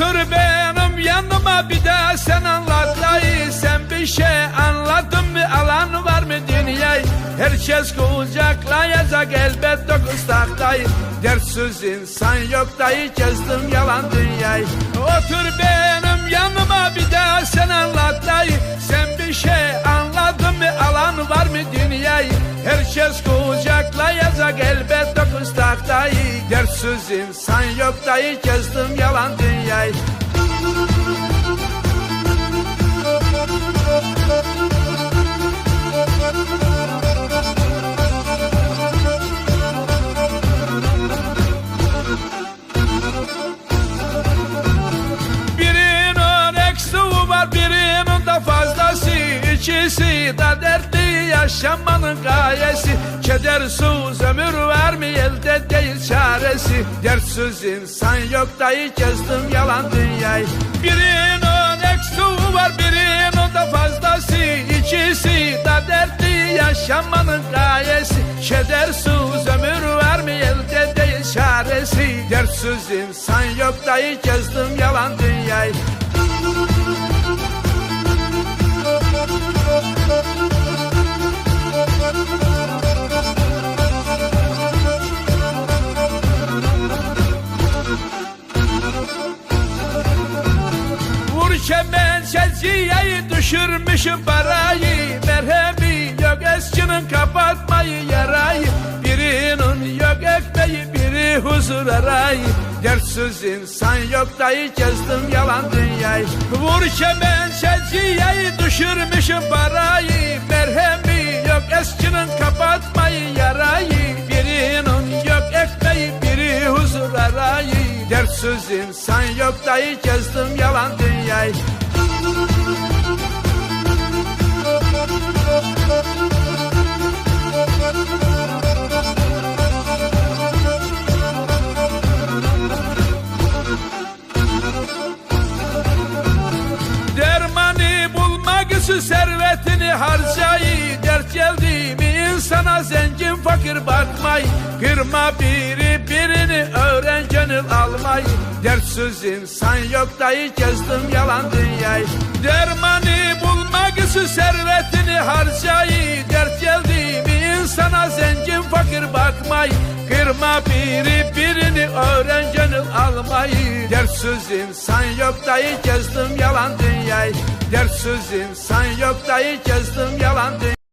Otur benim yanıma bir de sen anlat dayı Sen bir şey anladın mı? Alan var mı dünyayı? Herkes kucaklayacak elbet dokuz tahtayı Dertsiz insan yok dayı kestim yalan dünyayı. Otur benim yanıma bir de sen anlat dayı Sen bir şey anladın mı? Alan var mı dünyayı? Herkes kucaklayacak elbet dokuz tahtayı Dertsiz insan yok dayı kestim yalan dünyayı. Birinin eksiği var birinin de fazlası İkisi de dertli yaşamanın gayesi. Kedersiz ömür var mı elde değil çaresi. Dertsiz insan yok dayı kestim yalan dünyayı. Birinin eksiği var birinin de fazlası. İkisi de dertli yaşamanın gayesi. Kedersiz ömür var mı elde değil çaresi. Dertsiz insan yok dayı kestim yalan dünyayı Kemen çelciyeyi düşürmüşüm parayı. Merhemi yok eskinin kapatmayı yarayı. Birinin yok ekmeği biri huzur arayı. Dertsiz insan yok dayı kestim yalan dünyayı. Vur kemen çelciyeyi düşürmüşüm parayı Dertsiz insan yok dayı kestim yalan dünyayı. İçin servetini harcayı. Dert geldi mi insana zengin fakir bakmayı. Kırma biri birini öğren gönül almayı Dertsiz insan yok dayı kestim yalan dünyayı. Dermanı bulmak için servetini harcayı. Dert geldi mi insana zengin fakir bakmayı. Kırma biri birini öğren gönül almayı. Dertsiz insan yok dayı kestim yalan dünyayı. Dertsiz insan yok dayı kestim yalan dünyayı